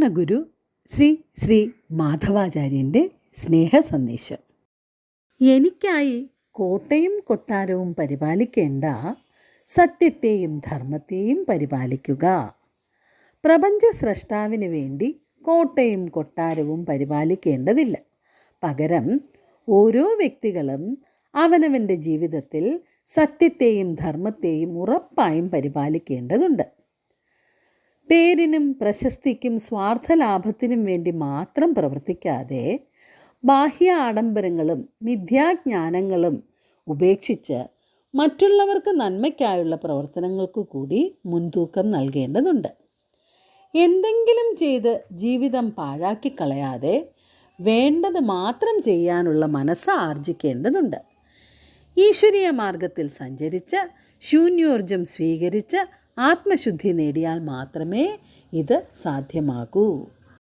പൂർണഗുരു ശ്രീ ശ്രീ മാധവാചാര്യന്റെ സ്നേഹ സന്ദേശം എനിക്കായി കോട്ടയും കൊട്ടാരവും പരിപാലിക്കേണ്ട സത്യത്തെയും ധർമ്മത്തെയും പരിപാലിക്കുക. പ്രപഞ്ച സ്രഷ്ടാവിന് വേണ്ടി കോട്ടയും കൊട്ടാരവും പരിപാലിക്കേണ്ടതില്ല. പകരം ഓരോ വ്യക്തികളും അവനവന്റെ ജീവിതത്തിൽ സത്യത്തെയും ധർമ്മത്തെയും ഉറപ്പായും പരിപാലിക്കേണ്ടതുണ്ട്. പേരിനും പ്രശസ്തിക്കും സ്വാർത്ഥ ലാഭത്തിനും വേണ്ടി മാത്രം പ്രവർത്തിക്കാതെ ബാഹ്യ ആഡംബരങ്ങളും മിഥ്യാജ്ഞാനങ്ങളും ഉപേക്ഷിച്ച് മറ്റുള്ളവർക്ക് നന്മയ്ക്കായുള്ള പ്രവർത്തനങ്ങൾക്ക് കൂടി മുൻതൂക്കം നൽകേണ്ടതുണ്ട്. എന്തെങ്കിലും ചെയ്ത് ജീവിതം പാഴാക്കി കളയാതെ വേണ്ടത് മാത്രം ചെയ്യാനുള്ള മനസ്സ് ആർജിക്കേണ്ടതുണ്ട്. ഈശ്വരീയ മാർഗത്തിൽ സഞ്ചരിച്ച് ശൂന്യോർജം സ്വീകരിച്ച് ആത്മശുദ്ധി നേടിയാൽ മാത്രമേ ഇത് സാധ്യമാകൂ.